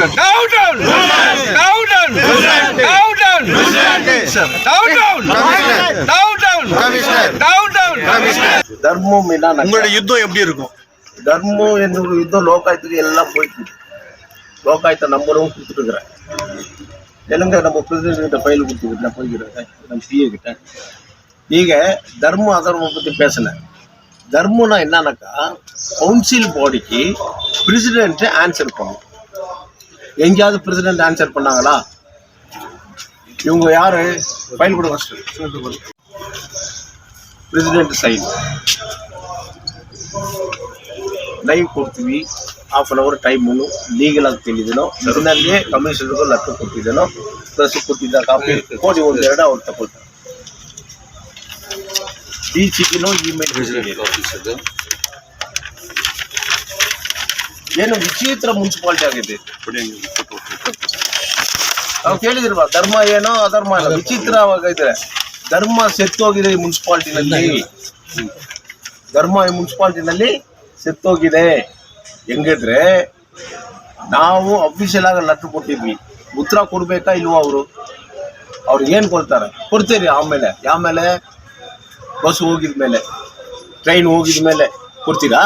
Down, down! Down, down! Down, down! Down, down! Down, down! Down, down! தர்மம் என்ன உங்களுடைய யுத்தம் எப்படி இருக்கும்? தர்மம் என்ற ஒரு யுத்தம் லோகாயத்துக்கு எல்லாம் போயிட்டு லோகாயத்தை நம்பரும் கொடுத்துட்டுருக்குறேன். தெலுங்க நம்ம பிரசிடென்ட் கிட்ட ஃபைல் கொடுத்துக்கிட்டு நான் போய்க்கிறேன். நம்ம சிஏ கிட்ட. நீங்கள் தர்ம அதர்மம் பற்றி பேசலை தர்மம்னா என்னன்னாக்கா கவுன்சில் பாடிக்கு பிரசிடென்ட்டு ஆன்சர் பண்ணும் எங்கேயாவது பிரசிடென்ட் ஆன்சர் பண்ணாங்களா இவங்க யாரு ஃபைல் கொடுங்க ஃபஸ்ட்டு ಪ್ರೆಸಿಡೆಂಟ್ ಸೈನ್ ಲೈವ್ ಕೊಡ್ತೀವಿ half an hour time legal ಆಗಿ ತಿಳಿದನೋ ಇದರಲ್ಲಿ ಕಮಿಷನರ್ಗೂ ಲೆಕ್ಕ ಕೊಟ್ಟಿದ್ದೇನೋ ಪ್ಲಸ್ ಕೊಟ್ಟಿದ್ದ ಕಾಪಿ ಕೋಡಿ ಒಂದು ಎರಡು ಅವ್ರು ತಗೊಳ್ತಾರೆ ಡಿ ಸಿಗಿನೋ ಇಮೇಲ್ ಏನು ವಿಚಿತ್ರ ಮುನ್ಸಿಪಾಲಿಟಿ ಆಗಿದೆ. ನಾವು ಕೇಳಿದಿಲ್ವಾ ಧರ್ಮ ಏನೋ ಅಧರ್ಮ ಏನೋ ವಿಚಿತ್ರವಾಗಿದೆ ಧರ್ಮ ಸೆತ್ತೋಗಿದೆ ಈ ಮುನ್ಸಿಪಾಲ್ಟಿನಲ್ಲಿ. ಧರ್ಮ ಈ ಮುನ್ಸಿಪಾಲ್ಟಿನಲ್ಲಿ ಸೆತ್ತೋಗಿದೆ. ಹೆಂಗಿದ್ರೆ ನಾವು ಅಫಿಷಿಯಲ್ ಆಗಿ ಲೆಟ್ರ್ ಕೊಟ್ಟಿದ್ವಿ. ಉತ್ತರ ಕೊಡ್ಬೇಕಾ ಇಲ್ವೋ ಅವರು? ಅವ್ರಿಗೆ ಏನು ಕೊಡ್ತಾರೆ? ಕೊಡ್ತೀರಿ ಆಮೇಲೆ. ಆಮೇಲೆ ಬಸ್ ಹೋಗಿದ ಮೇಲೆ ಟ್ರೈನ್ ಹೋಗಿದ ಮೇಲೆ ಕೊಡ್ತೀರಾ?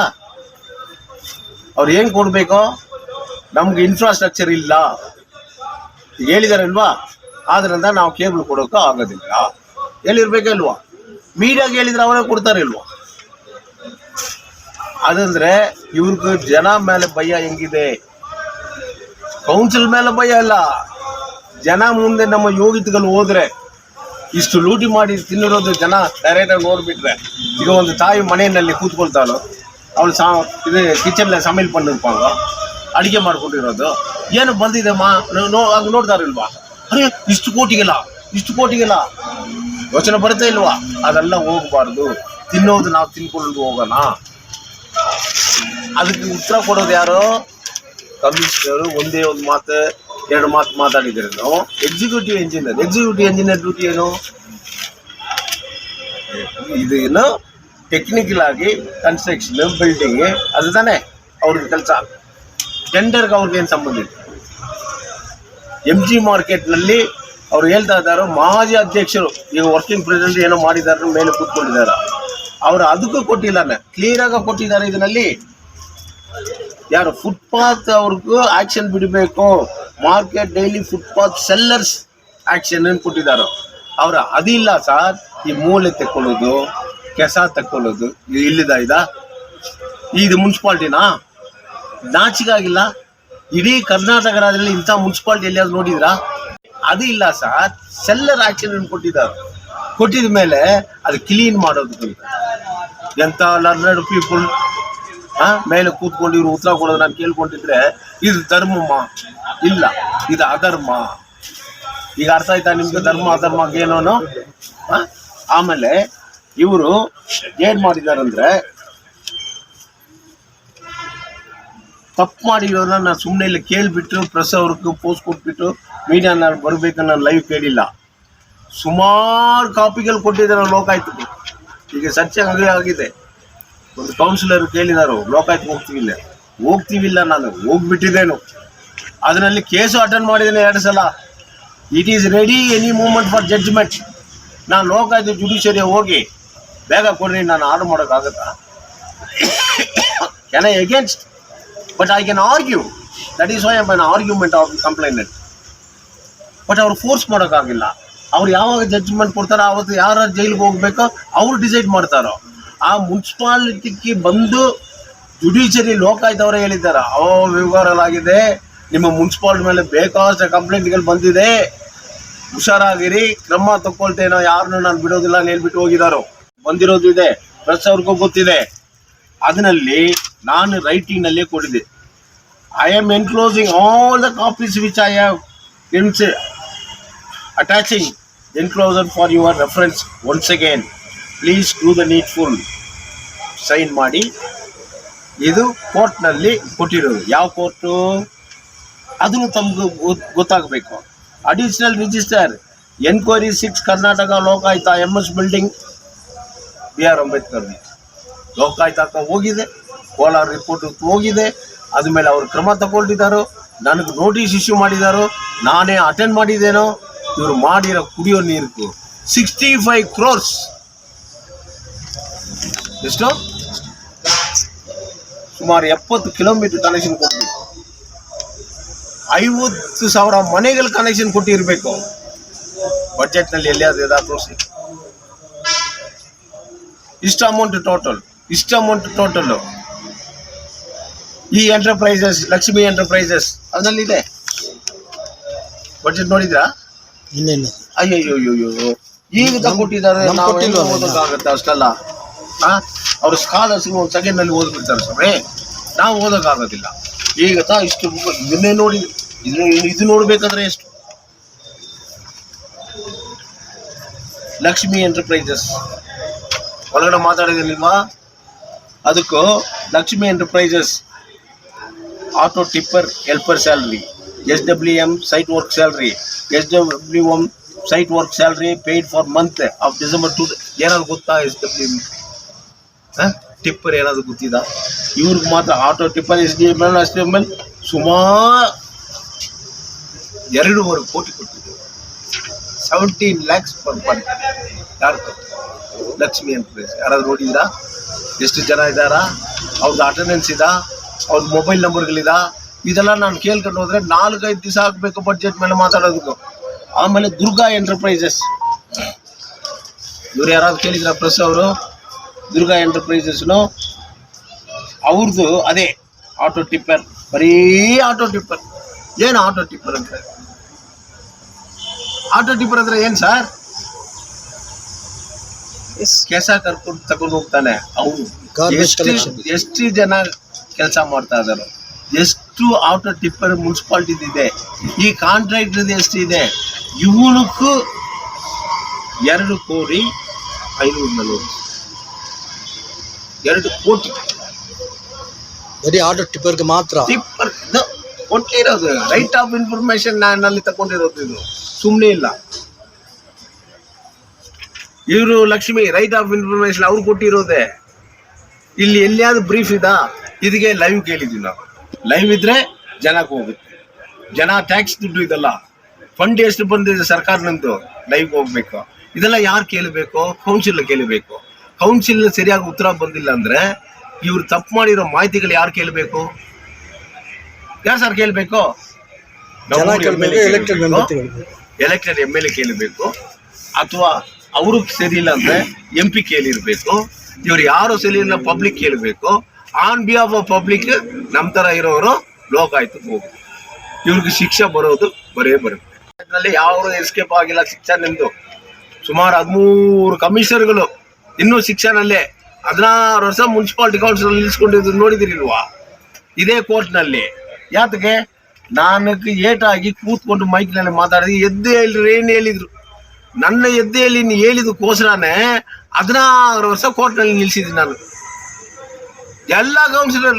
ಅವ್ರು ಏನು ಕೊಡಬೇಕು? ನಮ್ಗೆ ಇನ್ಫ್ರಾಸ್ಟ್ರಕ್ಚರ್ ಇಲ್ಲ. ಹೇಳಿದಾರಲ್ವಾ? ಆದ್ರಿಂದ ನಾವು ಕೇಬಲ್ ಕೊಡೋಕೆ ಆಗೋದಿಲ್ಲ. ಹೇಳಿರ್ಬೇಕಲ್ವಾ ಮೀಡಿಯಾಗೆ ಹೇಳಿದ್ರೆ ಅವರೇ ಕೊಡ್ತಾರೆ ಇಲ್ವಾ ಅದಂದ್ರೆ ಇವ್ರಿಗೆ ಜನ ಮೇಲೆ ಭಯ ಹೆಂಗಿದೆ? ಕೌನ್ಸಿಲ್ ಮೇಲೆ ಭಯ ಇಲ್ಲ ಜನ ಮುಂದೆ ನಮ್ಮ ಯೋಗಿತ್ಗಳು ಹೋದ್ರೆ, ಇಷ್ಟು ಲೂಟಿ ಮಾಡಿ ತಿನ್ನಿರೋದು ಜನ ಡೈರೆಕ್ಟಾಗಿ ನೋಡ್ಬಿಟ್ರೆ, ಈಗ ಒಂದು ತಾಯಿ ಮನೆಯಲ್ಲಿ ಕೂತ್ಕೊಳ್ತಾಳು. ಅವಳು ಸಾ, ಇದು ಕಿಚನ್ನಲ್ಲಿ ಸಮೇಲ್ ಬಂದಿರ್ಪಾಳು ಅಡುಗೆ ಮಾಡ್ಕೊಂಡಿರೋದು. ಏನು ಬಂದಿದೆಮ್ಮ ನೋ ಹಂಗೆ ನೋಡ್ತಾ ಇಷ್ಟು ಕೋಟಿಗೆಲ್ಲ ಇಷ್ಟು ಕೋಟಿಗೆಲ್ಲ. ಯೋಚನೆ ಬರುತ್ತೆ ಇಲ್ವಾ? ಅದೆಲ್ಲ ಹೋಗಬಾರ್ದು. ತಿನ್ನೋದು ನಾವು ತಿನ್ಕೊಂಡು ಹೋಗೋಣ. ಅದಕ್ಕೆ ಉತ್ತರ ಕೊಡೋದು ಯಾರು? ಕಮಿಷನರ್, ಒಂದೇ ಒಂದು ಮಾತು, ಎರಡು ಮಾತು ಮಾತಾಡಿದ್ರೆ executive engineer executive engineer duty ಏನು? ಇದು ಏನು? ಟೆಕ್ನಿಕಲ್ ಆಗಿ ಕನ್ಸ್ಟ್ರಕ್ಷನ್ ಬಿಲ್ಡಿಂಗ್ ಅದು ತಾನೇ ಅವ್ರಿಗೆ ಕೆಲಸ. ಟೆಂಡರ್ಗೆ ಅವ್ರಿಗೆ ಏನು ಸಂಬಂಧ ಇಲ್ಲ. ಎಂ ಜಿ ಮಾರ್ಕೆಟ್ನಲ್ಲಿ ಅವ್ರು ಹೇಳ್ತಾ ಇದ್ದಾರೆ, ಮಾಜಿ ಅಧ್ಯಕ್ಷರು, ಈಗ ವರ್ಕಿಂಗ್ ಪ್ರೆಸಿಡೆಂಟ್ ಏನೋ ಮಾಡಿದ್ದಾರೆ ಮೇಲೆ ಕೂತ್ಕೊಂಡಿದ್ದಾರೆ. ಅವರು ಅದಕ್ಕೂ ಕೊಟ್ಟಿಲ್ಲ ಕ್ಲಿಯರಾಗಿ ಕೊಟ್ಟಿದ್ದಾರೆ ಇದರಲ್ಲಿ. ಯಾರು ಫುಟ್ಪಾತ್ ಅವ್ರಿಗೂ ಆಕ್ಷನ್ ಬಿಡಬೇಕು. Market daily footpath sellers action ಏನು ಕೊಟ್ಟಿದ್ದಾರೆ. ಅವರು ಅದಿಲ್ಲ ಸರ್ ಈ ಮೂಲೆ ತಕ್ಕೊಳ್ಳೋದು. ಕೆಸ ತಕ್ಕೊಳ್ಳೋದು. ಇಲ್ಲಿದ ಇದ? ಇದು ಮುನ್ಸಿಪಾಲ್ಟಿನಾ? ನಾಚಿಗಾಗಿಲ್ಲ. ಇಡೀ ಕರ್ನಾಟಕ ರಾಜ್ಯದಲ್ಲಿ ಇಂಥ ಮುನ್ಸಿಪಾಲ್ಟಿ ಎಲ್ಲಿಯಾದ್ರು ನೋಡಿದ್ರಾ? ಅದು ಇಲ್ಲ ಸರ್. ಸೆಲ್ಲರ್ ಆಕ್ಷನ್ ಕೊಟ್ಟಿದ್ದಾರೆ. ಕೊಟ್ಟಿದ ಮೇಲೆ ಅದು ಕ್ಲೀನ್ ಮಾಡೋದು ಎಂಥ ಲರ್ನರ್ಡ್ ಪೀಪಲ್ ಆ, ಮೇಲೆ ಕೂತ್ಕೊಂಡು ಇವ್ರು ಉತ್ತರ ಕೊಡೋದು ನಾನು ಕೇಳ್ಕೊಂಡಿದ್ರೆ, ಇದು ಧರ್ಮಮ್ಮ. ಇಲ್ಲ, ಇದು ಅಧರ್ಮ. ಈಗ ಅರ್ಥ ಆಯ್ತಾ ನಿಮ್ಗೆ ಧರ್ಮ, ಅಧರ್ಮ ಏನೋನು? ಆಮೇಲೆ ಇವರು ಏನ್ ಮಾಡಿದಾರಂದ್ರೆ ತಪ್ಪು ಮಾಡಿರೋದನ್ನ ನಾನು ಸುಮ್ಮನೆ ಇಲ್ಲಿ ಕೇಳ್ಬಿಟ್ಟು ಪ್ರೆಸ್ ಅವ್ರಿಗೆ ಪೋಸ್ಟ್ ಕೊಟ್ಬಿಟ್ಟು ಮೀಡಿಯಾ ನಾನು ಬರ್ಬೇಕನ್ನ ನಾನು ಲೈವ್ ಕೇಳಿಲ್ಲ. ಸುಮಾರು ಕಾಪಿಗಳು ಕೊಟ್ಟಿದ್ದಾರೆ ಲೋಕಾಯ್ತು ಈಗ ಚರ್ಚೆ ಹಂಗೆ ಆಗಿದೆ. ಒಂದು ಕೌನ್ಸಿಲರ್ ಕೇಳಿದಾರು, ಲೋಕಾಯುಕ್ತ ಹೋಗ್ತೀವಿಲ್ಲ ಹೋಗ್ತೀವಿಲ್ಲ ನಾನು, ಹೋಗ್ಬಿಟ್ಟಿದ್ದೇನು. ಅದರಲ್ಲಿ ಕೇಸು ಅಟೆಂಡ್ ಮಾಡಿದ್ದೇನೆ ಎರಡು ಸಲ. It is ready any moment for judgment ನಾನು ಲೋಕಾಯುಕ್ತ ಜುಡಿಷಿಯರಿ ಹೋಗಿ ಬೇಗ ಕೊಡ್ರಿ, ನಾನು ಆರ್ಡರ್ ಮಾಡೋಕ್ಕಾಗತ್ತಾ? Can I against but I can argue that is why an argument of complaint but ಅವ್ರು ಫೋರ್ಸ್ ಮಾಡೋಕ್ಕಾಗಿಲ್ಲ. ಅವ್ರು ಯಾವಾಗ ಜಡ್ಜ್ಮೆಂಟ್ ಕೊಡ್ತಾರೋ, ಅವತ್ತು ಯಾರು ಜೈಲಿಗೆ ಹೋಗ್ಬೇಕೋ, ಅವ್ರು ಡಿಸೈಡ್ ಮಾಡ್ತಾರೋ. ಆ ಮುನ್ಸಿಪಾಲಿಟಿಗೆ ಬಂದು ಜುಡಿಷರಿ ಲೋಕಾಯುಕ್ತವರೇ ಹೇಳಿದ್ದಾರೆ ಅವ ವ್ಯವಹಾರಲಾಗಿದೆ ನಿಮ್ಮ ಮುನ್ಸಿಪಾಲಿಟಿ ಮೇಲೆ ಬೇಕಾದಷ್ಟು ಕಂಪ್ಲೇಂಟ್ಗಳು ಬಂದಿದೆ. ಹುಷಾರಾಗಿರಿ, ಕ್ರಮ ತಕ್ಕೊಳ್ತೇನೋ ಯಾರನ್ನೂ ನಾನು ಬಿಡೋದಿಲ್ಲ ಅಂತ ಹೇಳ್ಬಿಟ್ಟು ಹೋಗಿದಾರೋ ಬಂದಿರೋದು ಇದೆ. ಪ್ರೆಸ್ ಅವ್ರಿಗೂ ಗೊತ್ತಿದೆ. ಅದರಲ್ಲಿ ನಾನು ರೈಟಿಂಗ್ನಲ್ಲೇ ಕೊಡಿದೆ I am enclosing all the copies which I have ins attaching enclosure for your reference once again please do the needful sign ಮಾಡಿ. ಇದು ಕೋರ್ಟ್ನಲ್ಲಿ ಕೊಟ್ಟಿರೋದು. ಯಾವ ಕೋರ್ಟು? ಅದನ್ನು ತಮ್ಗೆ ಗೊತ್ತಾಗಬೇಕು. Additional register enquiry six Karnataka Lokayukta M S building B R Ambedkar Lokayukta ಹೋಗಿದೆ, Kolar report ಹೋಗಿದೆ ಅದ್ಮೇಲೆ ಅವರು ಕ್ರಮ ತಗೊಂಡಿದ್ದಾರೆ ನನಗೆ ನೋಟಿಸ್ ಇಶ್ಯೂ ಮಾಡಿದಾರೋ ನಾನೇ ಅಟೆಂಡ್ ಮಾಡಿದ್ದೇನೋ, ಇವರು ಮಾಡಿರೋ ಕುಡಿಯೋ ನೀರು ಸಿಕ್ಸ್ಟಿ ಫೈವ್ ಕ್ರೋರ್ಸ್ ಎಷ್ಟು? ಸುಮಾರು ಎಪ್ಪತ್ತು ಕಿಲೋಮೀಟರ್ ಕನೆಕ್ಷನ್ ಕೊಟ್ಟಿದ್ದೀವಿ ಐವತ್ತು ಸಾವಿರ ಮನೆಗಳ ಕನೆಕ್ಷನ್ ಕೊಟ್ಟಿರಬೇಕು. ಬಜೆಟ್ನಲ್ಲಿ ಎಲ್ಲಿಯಾದ್ರೂ ತೋರಿಸಿ. ಇಷ್ಟು ಅಮೌಂಟ್ ಟೋಟಲ್ ಇಷ್ಟು ಅಮೌಂಟ್ ಟೋಟಲ್ ಈ ಎಂಟರ್ಪ್ರೈಸಸ್ ಲಕ್ಷ್ಮಿ ಎಂಟರ್ಪ್ರೈಸಸ್ ಅದರಲ್ಲಿದೆ. ಬಜೆಟ್ ನೋಡಿದ್ರಾ? ಇಲ್ಲ ಇಲ್ಲ. ಅಯ್ಯಯ್ಯೋ ಈಗ ಕೊಟ್ಟಿದ್ದಾರೆ ಓದೋಕ್ಕಾಗತ್ತೆ ಅಷ್ಟಲ್ಲ? ಅವರು ಸ್ಕಾಲರ್ಸ್ ಒಂದು ಸೆಕೆಂಡ್ನಲ್ಲಿ ಓದ್ಬಿಡ್ತಾರೆ ಸ್ವಾಮಿ. ನಾವು ಓದೋಕ್ಕಾಗೋದಿಲ್ಲ ಈಗ ತಾ ಇಷ್ಟು ಇದನ್ನೇ ನೋಡಿ ಇದು ಇದು ನೋಡ್ಬೇಕಾದ್ರೆ ಎಷ್ಟು? ಲಕ್ಷ್ಮಿ ಎಂಟರ್ಪ್ರೈಸಸ್ ಒಳಗಡೆ ಮಾತಾಡಿದಿಲ್ವಾ ಅದಕ್ಕೂ Lakshmi enterprises auto tipper helper salary, S W M site work salary, S W M site work salary paid for month of December to ಏನಾದ್ರು ಗೊತ್ತಾ ಎಸ್ ಡಬ್ಲ್ಯೂ ಎಂ ಟಿಪ್ಪರ್ ಏನಾದರೂ ಗೊತ್ತಿದ? ಇವ್ರಿಗೆ ಮಾತ್ರ auto tipper, S D M L, S D M L ಸುಮಾರು ಎರಡೂವರೆ ಕೋಟಿ ಕೊಟ್ಟಿದ್ದರು ಸೆವೆಂಟೀನ್ ಲ್ಯಾಕ್ಸ್ ಪರ್ ಮಂತ್. ಯಾರು ಲಕ್ಷ್ಮಿ ಎಂಟರ್ಪ್ರೈಸ್ ಯಾರಾದ್ರು ನೋಡಿದ್ರಾ ಎಷ್ಟು ಜನ ಇದ್ದಾರಾ? ಅವ್ರದ್ದು ಅಟೆಂಡೆನ್ಸ್ ಇದಾ? ಅವ್ರದ್ದು ಮೊಬೈಲ್ ನಂಬರ್ಗಳಿದಾ ಇದೆಲ್ಲ ನಾನು ಕೇಳ್ಕೊಂಡು ಹೋದ್ರೆ ನಾಲ್ಕೈದು ದಿವಸ ಆಗಬೇಕು ಬಡ್ಜೆಟ್ ಮೇಲೆ ಮಾತಾಡೋದಕ್ಕೆ. ಆಮೇಲೆ ದುರ್ಗಾ ಎಂಟರ್ಪ್ರೈಸಸ್ ಇವ್ರು ಯಾರಾದ್ರು ಕೇಳಿದ್ರ ಪ್ರೆಸ್ ಅವರು? ದುರ್ಗಾ ಎಂಟರ್ಪ್ರೈಸಸ್ನು ಅವ್ರದ್ದು ಅದೇ ಆಟೋ ಟಿಪ್ಪರ್ ಬರೀ ಆಟೋ ಟಿಪ್ಪರ್ ಏನು ಆಟೋ ಟಿಪ್ಪರ್ ಅಂತ ಆಟೋ ಟಿಪ್ಪರ್ ಅಂದ್ರೆ ಏನು ಸರ್ ಕೆಸ ಕರ್ಕೊಂಡು ತಗೊಂಡು ಹೋಗ್ತಾನೆ. ಅವನು ಎಷ್ಟು ಎಷ್ಟು ಜನ ಕೆಲಸ ಮಾಡ್ತಾ ಇದ್ದಾರೆ ಎಷ್ಟು ಆಟೋ ಟಿಪ್ಪರ್ ಮುನ್ಸಿಪಾಲ್ಟಿ ಇದೆ ಈ ಕಾಂಟ್ರಾಕ್ಟರ್ ಎಷ್ಟಿದೆ ಇವನಕ್ಕೂ ಎರಡು ಕೋಟಿ ಐನೂರು ನಲವತ್ತು. ಎರಡು ಕೋಟಿ. ಬರೀ ಆಟೋ ಟಿಪ್ಪರ್ಗೆ ಮಾತ್ರ? ಟಿಪ್ಪರ್ ಇದು ಕೊಟ್ಟಿರೋದು. ರೈಟ್ ಆಫ್ ಇನ್ಫಾರ್ಮೇಶನ್ನಲ್ಲಿ ತಗೊಂಡಿರೋದು ಇದು. ಸುಮ್ಮನೆ ಇಲ್ಲ. ಇವರು ಲಕ್ಷ್ಮಿ ರೈಟ್ ಆಫ್ ಇನ್ಫಾರ್ಮೇಶನ್ ಅವ್ರು ಕೊಟ್ಟಿರೋದೆ. ಇಲ್ಲಿ ಎಲ್ಲಿಯಾದ್ರೂ ಬ್ರೀಫ್ ಇದಾ? ಇದಕ್ಕೆ ಲೈವ್ ಕೇಳಿದ್ವಿ ನಾವು. ಲೈವ್ ಇದ್ರೆ ಜನಕ್ಕೆ ಹೋಗುತ್ತೆ. ಜನ ಟ್ಯಾಕ್ಸ್ ದುಡ್ಡು ಇದಲ್ಲ. ಫಂಡ್ ಎಷ್ಟು ಬಂದಿದೆ ಸರ್ಕಾರನಂದು ಲೈವ್ ಹೋಗ್ಬೇಕು. ಇದೆಲ್ಲ ಯಾರು ಕೇಳಬೇಕು? ಕೌನ್ಸಿಲ್ ಕೇಳಬೇಕು. ಕೌನ್ಸಿಲ್ ಸರಿಯಾಗಿ ಉತ್ತರ ಬಂದಿಲ್ಲ ಅಂದ್ರೆ ಇವ್ರು ತಪ್ಪು ಮಾಡಿರೋ ಮಾಹಿತಿಗಳು ಯಾರು ಕೇಳಬೇಕು? ಯಾರು ಸರ್ ಕೇಳಬೇಕು? ಎಲೆಕ್ಟೆಡ್ ಎಂ ಎಲ್ ಎ ಕೇಳಬೇಕು. ಅಥವಾ ಅವರು ಸರಿ ಇಲ್ಲ ಅಂದ್ರೆ ಎಂ ಪಿ ಕೇಳಿರ್ಬೇಕು. ಇವ್ರು ಯಾರು ಸರಿ ಇಲ್ಲ ಪಬ್ಲಿಕ್ ಕೇಳಬೇಕು. ಆನ್ ಬಿಹಾಫ್ ಆಫ್ ಪಬ್ಲಿಕ್ ನಮ್ಮ ತರ ಇರೋರು ಲೋಕಾಯುಕ್ತಕ್ಕೆ ಹೋಗಿ. ಇವ್ರಿಗೆ ಶಿಕ್ಷೆ ಬರೋದು ಬರೇ ಬರುತ್ತೆ ಯಾರು ಎಸ್ಕೇಪ್ ಆಗಿಲ್ಲ ಶಿಕ್ಷೆ ನಿಮ್ಮದು ಸುಮಾರು ಹದಿಮೂರು ಕಮಿಷನರ್ಗಳು ಇನ್ನೂ ಶಿಕ್ಷಣಲ್ಲೇ ಹದಿನಾರು ವರ್ಷ ಮುನ್ಸಿಪಾಲಿಟಿ ಕೌನ್ಸಿಲ್ ನಿಲ್ಸ್ಕೊಂಡಿದ್ದು ನೋಡಿದಿರಿಲ್ವಾ? ಇದೇ ಕೋರ್ಟ್ನಲ್ಲಿ ಯಾತಕ್ಕೆ? ನಾನು ಏಟಾಗಿ ಕೂತ್ಕೊಂಡು ಮೈಕ್ನಲ್ಲಿ ಮಾತಾಡಿದ್ರೆ ಎದ್ದು ಹೇಳಿದ್ರು ಏನು ಹೇಳಿದ್ರು? ನನ್ನ ಎದ್ದೆಯಲ್ಲಿ ನೀನು ನೀ ಹೇಳಿದಕ್ಕೋಸ್ಕರನೇ ಹದಿನಾರು ವರ್ಷ ಕೋರ್ಟ್ನಲ್ಲಿ ನಿಲ್ಲಿಸಿದ್ದೀನಿ ನಾನು. ಎಲ್ಲ ಕೌನ್ಸಿಲರ್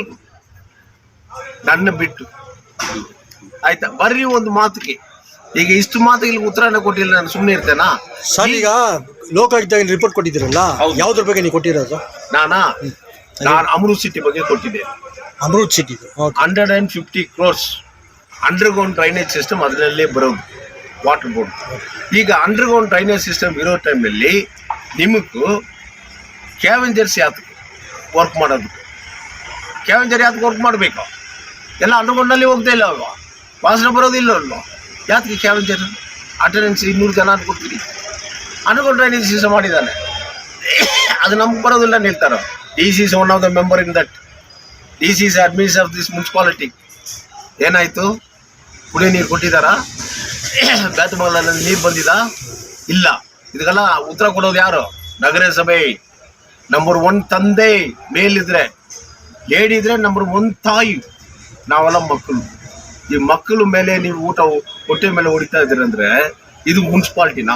ನನ್ನ ಬಿಟ್ಟು. ಆಯ್ತಾ? ಬರ್ರಿ ಒಂದು ಮಾತಿಗೆ ಈಗ ಇಷ್ಟು ಮಾತಿಗೆ ಉತ್ತರನ ಕೊಟ್ಟಿಲ್ಲ ನಾನು ಸುಮ್ಮನೆ ಇರ್ತೇನಾ? ಸರ್ ಈಗ ಲೋಕಾಯುಕ್ತ ರಿಪೋರ್ಟ್ ಕೊಟ್ಟಿದ್ದೀರಲ್ಲ. ಯಾವ್ದ್ರ ಬಗ್ಗೆ ನೀವು ಕೊಟ್ಟಿರೋದು? ನಾನಾ? ನಾನು ಅಮೃತ್ ಸಿಟಿ ಬಗ್ಗೆ ಕೊಟ್ಟಿದ್ದೆ. Amrut city hundred and fifty crores underground drainage system ಅದರಲ್ಲೇ ಬರೋದು. ವಾಟರ್ ಬೋರ್ಡ್ ಈಗ ಅಂಡರ್ಗ್ರೌಂಡ್ ಡ್ರೈನೇಜ್ ಸಿಸ್ಟಮ್ ಇರೋ ಟೈಮಲ್ಲಿ ನಿಮಗೂ ಕ್ಯಾವೆಂಜರ್ಸ್ ಯಾತಕ್ಕೆ ವರ್ಕ್ ಮಾಡೋದು. ಕ್ಯಾವೆಂಜರ್ ಯಾತಕ್ಕೆ ವರ್ಕ್ ಮಾಡಬೇಕು? ಎಲ್ಲ ಅಂಡರ್ಗ್ರೌಂಡ್ನಲ್ಲಿ ಹೋಗ್ತಾ ಇಲ್ಲ ಅಲ್ವಾ? ವಾಸನೆ ಬರೋದಿಲ್ಲ ಅಲ್ವಾ? ಯಾತಕ್ಕೆ ಕ್ಯಾವೆಂಜರ್ ಅಟೆಂಡೆನ್ಸ್ ಇನ್ನೂರು ಜನ ಅಂತ ಕೊಡ್ತೀರಿ. ಅಂಡರ್ಗ್ರೌಂಡ್ ಡ್ರೈನೇಜ್ ಸಿಸ್ಟಮ್ ಮಾಡಿದ್ದಾನೆ. ಅದು ನಮ್ಗೆ ಬರೋದಿಲ್ಲ ನಿಲ್ತಾರೆ D C is one of the member in that D C is administer of this municipality ಏನಾಯಿತು? ಕುಡಿಯೋ ನೀರು ಕೊಟ್ಟಿದ್ದಾರಾ? ಬ್ಯಾತಮಂಗಲಲ್ಲಿ ನೀರು ಬಂದಿದ? ಇಲ್ಲ. ಇದಕ್ಕೆಲ್ಲ ಉತ್ತರ ಕೊಡೋದು ಯಾರು? ನಗರಸಭೆ. ನಂಬರ್ ಒನ್ ತಂದೆ ಮೇಲಿದ್ರೆ ಲೇಡಿ ಇದ್ರೆ ನಂಬರ್ ಒನ್ ತಾಯಿ. ನಾವೆಲ್ಲ ಮಕ್ಕಳು. ಈ ಮಕ್ಕಳು ಮೇಲೆ ನೀವು ಊಟ ಹೊಟ್ಟೆ ಮೇಲೆ ಹೊಡಿತಾ ಇದ್ದೀರಂದ್ರೆ ಇದು ಮುನ್ಸಿಪಾಲ್ಟಿನಾ?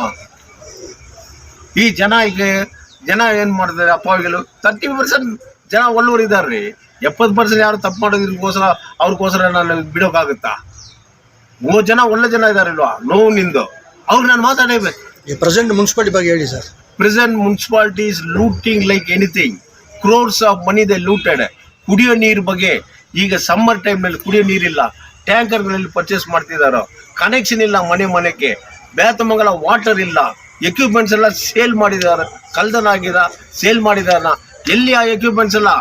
ಈ ಜನ ಈಗ, ಜನ ಏನು ಮಾಡ್ತಾರೆ ಅಪ್ಪಗಳು ತರ್ಟಿ ಪರ್ಸೆಂಟ್ ಜನ ಒಳ್ಳೆಯವರು ರೀ. ಎಪ್ಪತ್ತು ಪರ್ಸೆಂಟ್ ಯಾರು ತಪ್ಪು ಮಾಡೋದಕ್ಕೋಸ್ಕರ ಅವ್ರಿಗೋಸ್ಕರ ನಾನು ಬಿಡೋಕ್ಕಾಗುತ್ತಾ? ಮೂವತ್ತು ಜನ ಒಳ್ಳೆ ಜನ ಇದಾರಲ್ವಾ ನೋವು ನಿಂದು ಅವ್ರು ನಾನು ಮಾತಾಡಬೇಕು ಈ ಪ್ರೆಸೆಂಟ್ ಮುನ್ಸಿಪಾಲಿಟಿ ಬಗ್ಗೆ ಹೇಳಿ sir present municipalities looting like anything crores of money they looted ಕುಡಿಯೋ ನೀರು ಬಗ್ಗೆ ಈಗ ಸಮ್ಮರ್ ಟೈಮ್ನಲ್ಲಿ ಕುಡಿಯೋ ನೀರಿಲ್ಲ ಟ್ಯಾಂಕರ್ಗಳಲ್ಲಿ ಪರ್ಚೇಸ್ ಮಾಡ್ತಿದ್ದಾರೋ ಕನೆಕ್ಷನ್ ಇಲ್ಲ ಮನೆ ಮನೆಗೆ. ಬೇತಮಂಗಲ ವಾಟರ್ ಇಲ್ಲ. ಎಕ್ವಿಪ್ಮೆಂಟ್ಸ್ ಎಲ್ಲ ಸೇಲ್ ಮಾಡಿದಾರ. ಕಲ್ದನಾಗಿದ ಸೇಲ್ ಮಾಡಿದಾರ ಎಲ್ಲಿ ಆ ಎಕ್ವಿಪ್ಮೆಂಟ್ಸ್ ಎಲ್ಲ?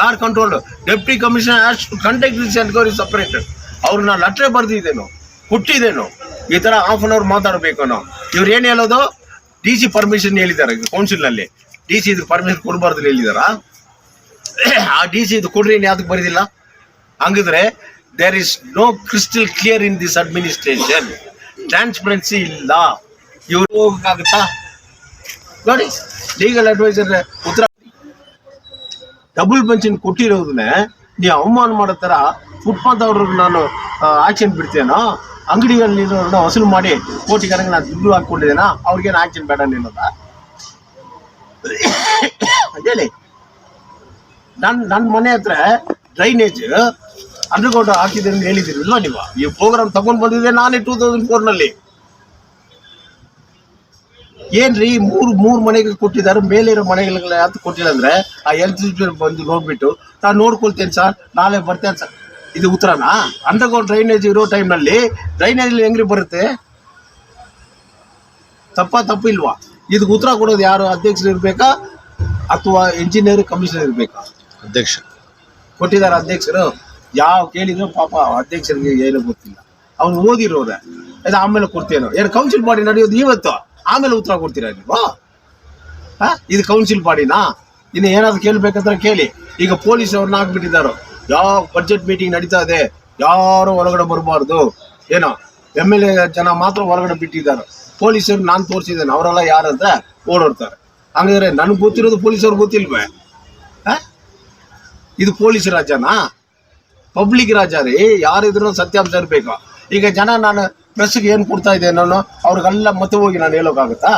ಯಾರ್ control deputy commissioner has to separate ಅವ್ರು ಎನ್ಕ್ವೈರಿ ಸಪರೇಟ್ ಅವ್ರನ್ನ ಲೆಟ್ರೆ ಬರ್ದಿದ್ದೇನು. ಹುಟ್ಟಿದೇನು? ಈ ತರ ಹಾಫ್ ಅನ್ ಅವರ್ ಮಾತಾಡಬೇಕು ಇವ್ರು ಏನ್ ಹೇಳೋದು? ಡಿ ಸಿ ಪರ್ಮಿಷನ್ ಹೇಳಿದ್ದಾರೆ ಕೌನ್ಸಿಲ್ನಲ್ಲಿ. ಡಿ ಸಿ ಇದು ಪರ್ಮಿಷನ್ ಕೊಡಬಾರ್ದು ಹೇಳಿದಾರ? ಆ ಡಿ ಸಿ ಇದು ಕೊಡ್ರಿ ಯಾವ್ದಕ್ಕೆ ಬರೀದಿಲ್ಲ. ಹಂಗಿದ್ರೆ there is no crystal clear in this administration transparency ಇಲ್ಲ. ಇವ್ರು ಹೋಗಕ್ಕಾಗತ್ತಾ? ನೋಡಿ ಲೀಗಲ್ ಅಡ್ವೈಸರ್ ಉತ್ತರ. ಡಬಲ್ ಬೆಂಚಿನ ಕೊಟ್ಟಿರೋದನ್ನೇ ನೀವು ಅವಮಾನ ಮಾಡೋ ಥರ ಫುಟ್ಪಾತ್ ಅವ್ರಿಗೆ ನಾನು ಆಕ್ಷನ್ ಬಿಡ್ತೇನೋ ಅಂಗಡಿಗಳಲ್ಲಿರೋರನ್ನ ವಸೂಲು ಮಾಡಿ ಕೋಟಿಗರಂಗೆ ನಾನು ದುಡ್ಡು ಹಾಕ್ಕೊಂಡಿದ್ದೇನಾ? ಅವ್ರಿಗೇನು ಆಕ್ಷನ್ ಬೇಡ ಅನ್ನೋದ ಹೇಳಿ. ನನ್ನ ನನ್ ಮನೆ ಹತ್ರ ಡ್ರೈನೇಜ್ ಅಂಡರ್ಗ್ರೌಂಡ್ ಹಾಕಿದ್ದೀರಿ ಅಂತ ಹೇಳಿದಿರಲ್ಲ ನೀವು? ಈ ಪ್ರೋಗ್ರಾಮ್ ತಗೊಂಡ್ ಬಂದಿದ್ದೆ ನಾನೇ ಟೂ ತೌಸಂಡ್ ಫೋರ್ನಲ್ಲಿ ಏನ್ರಿ ಮೂರು ಮೂರು ಮನೆಗೆ ಕೊಟ್ಟಿದ್ದಾರೆ ಮೇಲಿರೋ ಮನೆಗಳಿಗೆ ಯಾವ್ದು ಕೊಟ್ಟಿಲ್ಲ ಅಂದ್ರೆ ಆ ಎಲ್ ಬಂದು ನೋಡ್ಬಿಟ್ಟು ನಾನು ನೋಡ್ಕೊಳ್ತೇನೆ ಸರ್, ನಾಳೆ ಬರ್ತೇನೆ ಸರ್. ಇದು ಉತ್ತರನಾ? ಅಂಡರ್ಗ್ರೌಂಡ್ ಡ್ರೈನೇಜ್ ಇರೋ ಟೈಮ್ನಲ್ಲಿ ಡ್ರೈನೇಜ್ ಹೆಂಗ್ರಿ ಬರುತ್ತೆ? ತಪ್ಪ ತಪ್ಪಿಲ್ವಾ ಇದಕ್ಕೆ ಉತ್ತರ ಕೊಡೋದು ಯಾರು? ಅಧ್ಯಕ್ಷರು ಇರಬೇಕಾ? ಅಥವಾ ಇಂಜಿನಿಯರ್ ಕಮಿಷನರ್ ಇರಬೇಕಾ? ಅಧ್ಯಕ್ಷ. ಕೊಟ್ಟಿದ್ದಾರೆ ಅಧ್ಯಕ್ಷರು. ಯಾವ ಕೇಳಿದ್ರು ಪಾಪ ಅಧ್ಯಕ್ಷರಿಗೆ ಏನೂ ಗೊತ್ತಿಲ್ಲ. ಅವ್ನು ಓದಿರೋರೆ. ಅದು ಆಮೇಲೆ ಕೊಡ್ತೇನೋ. ಏನು ಕೌನ್ಸಿಲ್ ಬಾಡಿ ನಡೆಯೋದು ಇವತ್ತು. ಆಮೇಲೆ ಉತ್ತರ ಕೊಡ್ತೀರಾ ನೀವು? ಹಾ? ಇದು ಕೌನ್ಸಿಲ್ ಬಾಡಿನಾ ಇನ್ನು ಏನಾದ್ರು ಕೇಳಬೇಕಂದ್ರೆ ಕೇಳಿ. ಈಗ ಪೊಲೀಸ್ ಅವ್ರನ್ನ ಹಾಕ್ಬಿಟ್ಟಿದ್ದಾರೋ. ಯಾವ ಬಜೆಟ್ ಮೀಟಿಂಗ್ ನಡೀತಾ ಇದೆ, ಯಾರು ಹೊರಗಡೆ ಬರಬಾರ್ದು, ಏನೋ ಎಂ ಎಲ್ ಎ ಜನ ಮಾತ್ರ ಹೊರಗಡೆ ಬಿಟ್ಟಿದ್ದಾರೆ. ಪೊಲೀಸರು ನಾನು ತೋರಿಸಿದ್ದೇನೆ, ಅವರೆಲ್ಲ ಯಾರಂದ್ರೆ ಓಡಾಡ್ತಾರೆ. ಹಂಗಾದ್ರೆ ನನಗೆ ಗೊತ್ತಿರೋದು ಪೊಲೀಸರು ಗೊತ್ತಿಲ್ವೇ? ಇದು ಪೊಲೀಸ್ ರಾಜ್ಯನಾ ಪಬ್ಲಿಕ್ ರಾಜ ರೀ, ಯಾರಿದ್ರು ಸತ್ಯಾಂಶ ಇರಬೇಕು. ಈಗ ಜನ ನಾನು ಪ್ರೆಸ್ಗೆ ಏನು ಕೊಡ್ತಾ ಇದ್ದೆ ನಾನು, ಅವ್ರಿಗೆಲ್ಲ ಮತ್ತೆ ಹೋಗಿ ನಾನು ಹೇಳೋಕ್ಕಾಗುತ್ತಾ